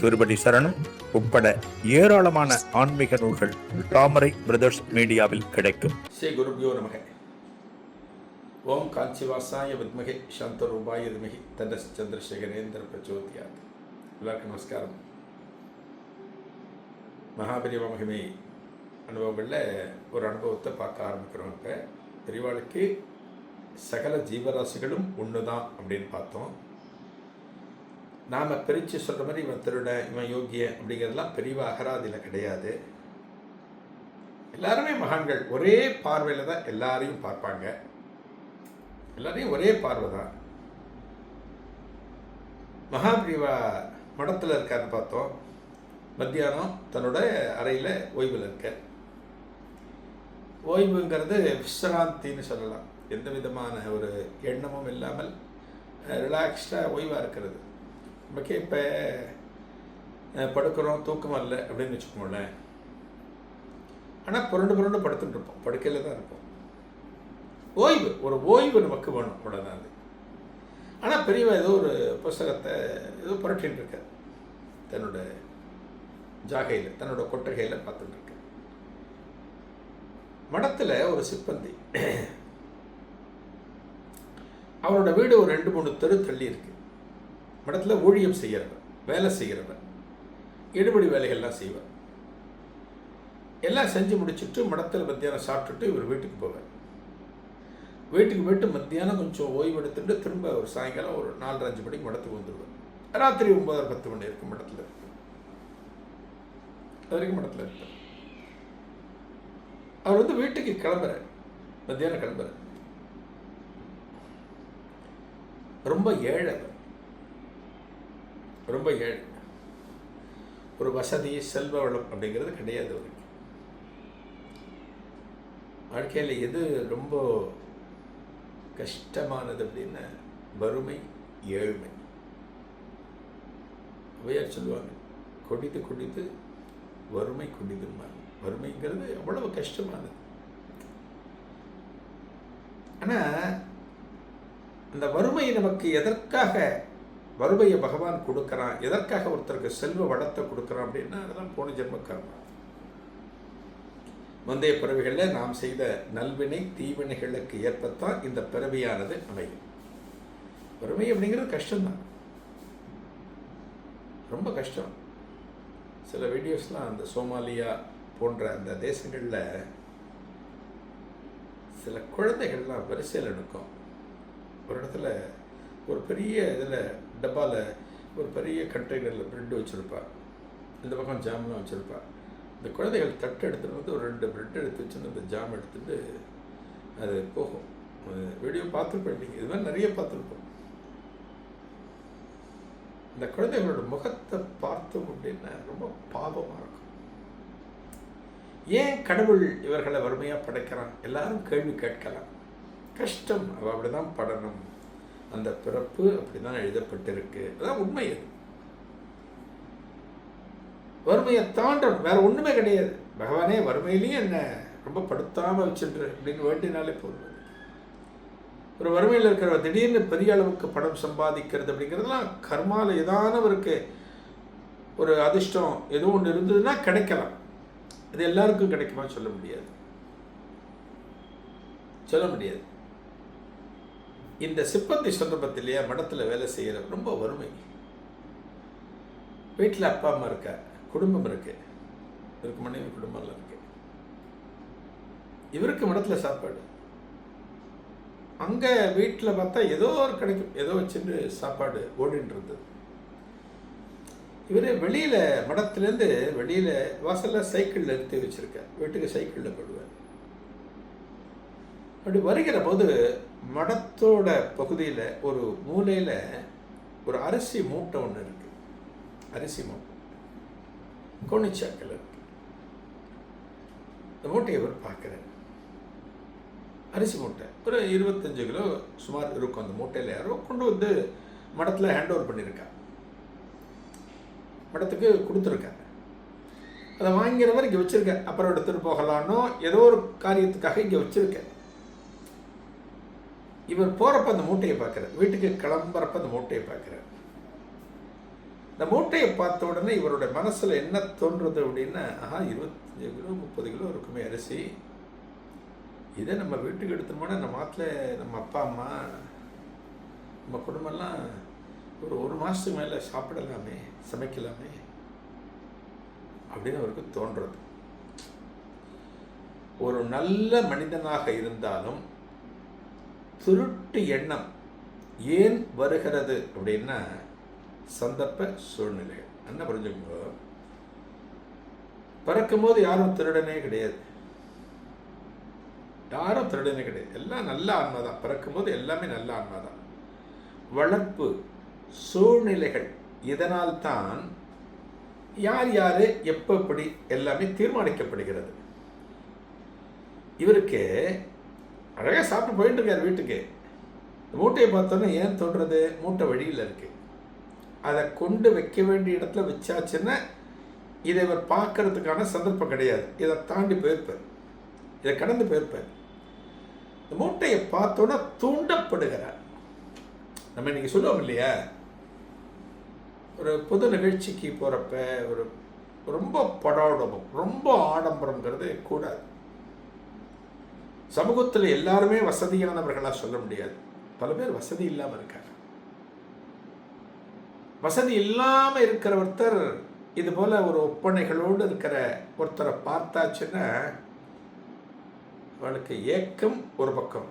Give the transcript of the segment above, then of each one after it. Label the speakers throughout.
Speaker 1: திருபதி சரணம் உட்பட ஏராளமான ஆன்மீக நூல்கள் தாமரை பிரதர்ஸ் மீடியாவில் கிடைக்கும்.
Speaker 2: ஸ்ரீ குருபியோ நமக. ஓம் காஞ்சிவாசாய வித்மகே சாந்தரூபாய வித்மகி தனஸ் சந்திரசேகரேந்திர பிரச்சோதியாத். எல்லாருக்கும் நமஸ்காரம். மகாபெரிவ மகிமை அனுபவங்களில் ஒரு அனுபவத்தை பார்க்க ஆரம்பிக்கிறோம் இப்போ. பெரியவாளுக்கு சகல ஜீவராசிகளும் ஒன்று தான் அப்படின்னு பார்த்தோம். நாம் பிரித்து சொல்கிற மாதிரி இவன் திருட இவன் யோகிய அப்படிங்கிறதெல்லாம் பெரியவா அகராதியில் கிடையாது. எல்லாருமே மகான்கள். ஒரே பார்வையில் தான் எல்லாரையும் பார்ப்பாங்க. எல்லாரையும் ஒரே பார்வை தான். மகாபிரிவா மடத்தில் இருக்காருன்னு பார்த்தோம். மத்தியானம் தன்னோட அறையில் ஓய்வில் இருக்க. ஓய்வுங்கிறது விஸ்ராந்தின்னு சொல்லலாம். எந்த விதமான ஒரு எண்ணமும் இல்லாமல் ரிலாக்ஸ்டாக ஓய்வாக இருக்கிறது. நமக்கே இப்போ படுக்கிறோம் தூக்கம் வரல அப்படின்னு வச்சுக்கோங்களேன். ஆனால் புரண்டு புரண்டு படுத்துட்டு இருப்போம். படுக்கையில் தான் இருப்போம். ஓய்வு ஒரு ஓய்வு நமக்கு வேணும் உடனே அது ஆனால் பெரியவ ஏதோ ஒரு புஸ்தகத்தை ஏதோ புரட்டின்னு இருக்க தன்னோட ஜாகையில் தன்னோட கொட்டகையில் பார்த்துட்டு இருக்க மடத்தில் ஒரு சிப்பந்தி. அவரோட வீடு ஒரு ரெண்டு மூணு தெரு தள்ளி இருக்கு. மடத்தில் ஊழியம் செய்கிறவர் வேலை செய்கிறவர் எடுபடி வேலைகள்லாம் செய்வார் எல்லாம் செஞ்சு முடிச்சுட்டு மடத்தில் மத்தியானம் சாப்பிட்டுட்டு இவர் வீட்டுக்கு போவார். வீட்டுக்கு போயிட்டு மத்தியானம் கொஞ்சம் ஓய்வெடுத்துட்டு திரும்ப ஒரு சாயங்காலம் ஒரு நாலரை அஞ்சு மணிக்கு மடத்துக்கு வந்துடுவார் ராத்திரி ஒன்பதரை பத்து மணி இருக்கும் மடத்தில் இருக்கு அது வரைக்கும் மடத்தில் இருப்பார். அவர் வந்து வீட்டுக்கு கிளம்புறார். மத்தியானம் கிளம்புறார். ரொம்ப ஏழை ரொம்ப ஏழை. ஒரு வசதி செல்வ வளம் அப்படிங்கிறது கிடையாது அவருக்கு. வாழ்க்கையில் எது ரொம்ப கஷ்டமானது அப்படின்னா வறுமை ஏழ்மை. அவையார் சொல்லுவாங்க குடித்து குடித்து வறுமை கொடிதும்பாங்க வறுமைங்கிறது அவ்வளவு கஷ்டமானது. ஆனால் அந்த வறுமை நமக்கு எதற்காக வறுமையை பகவான் கொடுக்குறான். எதற்காக ஒருத்தருக்கு செல்வ வளத்தை கொடுக்குறான் அப்படின்னா அதெல்லாம் போன ஜென்ம கர்மா. முந்தைய பிறவிகளில் நாம் செய்த நல்வினை தீவினைகளுக்கு ஏற்பத்தான் இந்த பிறவியானது அமையும். வறுமை அப்படிங்கிறது கஷ்டம்தான். ரொம்ப கஷ்டம். சில வீடியோஸ்லாம் அந்த சோமாலியா போன்ற அந்த தேசங்களில் சில குழந்தைகள்லாம் வரிசையில் நிற்கும். ஒரு இடத்துல ஒரு பெரிய இதில் டப்பாவில் ஒரு பெரிய கண்டெய்னரில் பிரெட் வச்சுருப்பாள் இந்த பக்கம் ஜாம்லாம் வச்சுருப்பா இந்த குழந்தைகள் தட்டு எடுத்துகிட்டு வந்து ஒரு ரெண்டு பிரெட் எடுத்து வச்சுன்னு அந்த ஜாம் எடுத்துட்டு அது போகும். வீடியோ பார்த்துருப்பேன் நீங்கள் இது மாதிரி நிறைய பார்த்துருப்போம். இந்த குழந்தைகளோட முகத்தை பார்த்தோம் அப்படின்னா ரொம்ப பாவமாக இருக்கும். ஏன் கடவுள் இவர்களை வறுமையாக படைக்கிறான்? எல்லாரும் கேள்வி கேட்கலாம். கஷ்டம். அவள் அப்படி தான் படணும். அந்த பிறப்பு அப்படி தான் எழுதப்பட்டிருக்கு. அதான் உண்மை அது. வறுமையை தாண்டணும். வேற ஒன்றுமே கிடையாது. பகவானே வறுமையிலையும் என்ன ரொம்ப படுத்தாமல் வச்சுட்டு அப்படின்னு வேண்டினாலே போதும். ஒரு வறுமையில் இருக்கிற திடீர்னு பெரிய அளவுக்கு பணம் சம்பாதிக்கிறது அப்படிங்கிறதுலாம் கர்மாவில் ஏதானவருக்கு ஒரு அதிர்ஷ்டம் ஏதோ ஒன்று இருந்ததுன்னா கிடைக்கலாம். அது எல்லாருக்கும் கிடைக்குமா சொல்ல முடியாது. சொல்ல முடியாது. இந்த சிப்பந்தி சந்தர்ப்பத்திலேயே மடத்தில் வேலை செய்கிற ரொம்ப வறுமை. வீட்டில் அப்பா அம்மா இருக்கா? குடும்பம் இருக்கு. இவருக்கு மனைவி குடும்பம்லாம் இருக்கு. இவருக்கு மடத்தில் சாப்பாடு. அங்கே வீட்டில் பார்த்தா ஏதோ ஒரு கிடைக்கும் ஏதோ வச்சுட்டு சாப்பாடு ஓடின்னு இருந்தது. இவர் வெளியில் மடத்துலேருந்து வெளியில் வாசலில் சைக்கிளில் நிறுத்தி வச்சுருக்கார். வீட்டுக்கு சைக்கிளில் போடுவார். அப்படி வருகிற போது மடத்தோட பகுதியில் ஒரு மூலையில் ஒரு அரிசி மூட்டை ஒன்று இருக்கு. அரிசி மூட்டை. கோணிச்சாக்கில் இருக்கு. இந்த மூட்டையை இவர் பார்க்குறாரு. அரிசி மூட்டை. ஒரு இருபத்தஞ்சு கிலோ சுமார் இருக்கும் அந்த மூட்டையில். யாரோ கொண்டு வந்து மடத்தில் ஹேண்ட் ஓவர் பண்ணியிருக்கா மடத்துக்கு கொடுத்துருக்கேன் அதை வாங்கிறவர் இங்கே வச்சுருக்கேன் அப்புறம் எடுத்துகிட்டு போகலான்னோ ஏதோ ஒரு காரியத்துக்காக இங்கே வச்சுருக்கேன் இவர் போகிறப்ப அந்த மூட்டையை பார்க்குறார். வீட்டுக்கு கிளம்புறப்ப அந்த மூட்டையை பார்க்குறார். இந்த மூட்டையை பார்த்த உடனே இவருடைய மனசில் என்ன தோன்றுறது அப்படின்னா ஆஹா இருபத்தஞ்சு கிலோ முப்பது கிலோ இருக்குமே அரிசி. இதை நம்ம வீட்டுக்கு எடுத்தோம்னா நம்ம மாட்டில் நம்ம அப்பா அம்மா நம்ம குடும்பம்லாம் ஒரு ஒரு மாதத்துக்கு மேலே சாப்பிடலாமே சமைக்கலாமே அப்படின்னு அவருக்கு தோன்றது ஒரு நல்ல மனிதனாக இருந்தாலும் திருட்டு எண்ணம் ஏன் வருகிறது அப்படின்னா சந்தர்ப்ப சூழ்நிலை. என்ன புரிஞ்சுக்கோ பறக்கும்போது யாரும் திருடனே கிடையாது. யாரும் திருடனே கிடையாது. எல்லாம் நல்ல ஆன்மா தான். பிறக்கும்போது எல்லாமே நல்ல ஆன்மா தான். வளர்ப்பு சூழ்நிலைகள் இதனால் தான் யார் யார் எப்போ எப்படி எல்லாமே தீர்மானிக்கப்படுகிறது. இவருக்கு அழகாக சாப்பிட்டு போயிட்டு இருக்கார் வீட்டுக்கு. இந்த மூட்டையை பார்த்தோன்னே ஏன் தோன்றது? மூட்டை வழியில் இருக்குது அதை கொண்டு வைக்க வேண்டிய இடத்துல வச்சாச்சுன்னா இதை இவர் பார்க்கறதுக்கான சந்தர்ப்பம் கிடையாது. இதை தாண்டி போயிருப்பார். இதை கடந்து போயிருப்பார். இந்த மூட்டையை பார்த்தோன்னா தூண்டப்படுகிறார். நம்ம இன்னைக்கு சொல்லுவோம் இல்லையா? ஒரு புது நிகழ்ச்சிக்கு போகிறப்ப ஒரு ரொம்ப படாடபம் ரொம்ப ஆடம்பரங்கிறது கூடாது. சமூகத்தில் எல்லாருமே வசதியானவர்களாக சொல்ல முடியாது. பல பேர் வசதி இல்லாமல் இருக்காங்க. வசதி இல்லாமல் இருக்கிற ஒருத்தர் இது போல் ஒரு ஒப்பனைகளோடு இருக்கிற ஒருத்தரை பார்த்தாச்சுன்னா அவளுக்கு ஏக்கம் ஒரு பக்கம்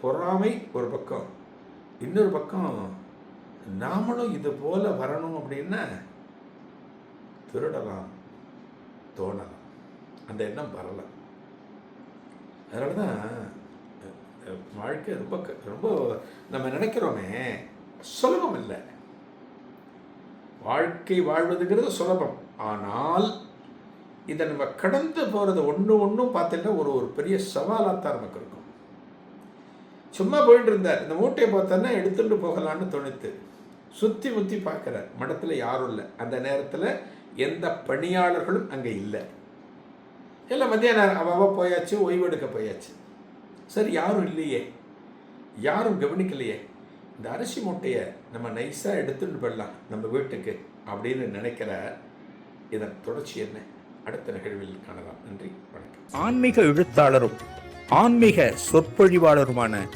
Speaker 2: பொறாமை ஒரு பக்கம். இன்னொரு பக்கம் நாமளும் இது போல வரணும் அப்படின்னா திருடலாம் தோணலாம். அந்த எண்ணம் வரலாம் அதனால தான் வாழ்க்கை ரொம்ப க- ரொம்ப நம்ம நினைக்கிறோமே சுலபம் இல்லை வாழ்க்கை வாழ்வதுங்கிறது சுலபம். ஆனால் இதை நம்ம கடந்து போகிறது ஒன்று ஒன்றும் பார்த்தீங்கன்னா ஒரு ஒரு பெரிய சவாலாக தான் நமக்கு இருக்கும். சும்மா போயிட்டு இருந்தார். இந்த மூட்டையை பார்த்தோன்னா எடுத்துகிட்டு போகலான்னு தோணுத்து சுற்றி முற்றி பார்க்குறார். மடத்தில் யாரும் இல்லை. அந்த நேரத்தில் எந்த பணியாளர்களும் அங்கே இல்லை. இல்லை மத்தியான நேரம் அவ போயாச்சு ஓய்வு எடுக்க போயாச்சு. சரி யாரும் இல்லையே. யாரும் கவனிக்கலையே. இந்த அரிசி மூட்டையை நம்ம நைஸாக எடுத்துட்டு போயிடலாம் நம்ம வீட்டுக்கு அப்படின்னு நினைக்கிற இதன் தொடர்ச்சி என்ன? அடுத்த நிகழ்வில் காணலாம். நன்றி வணக்கம்.
Speaker 1: ஆன்மீக எழுத்தாளரும் ஆன்மீக சொற்பொழிவாளருமான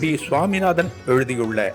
Speaker 1: பி சுவாமிநாதன் எழுதியுள்ள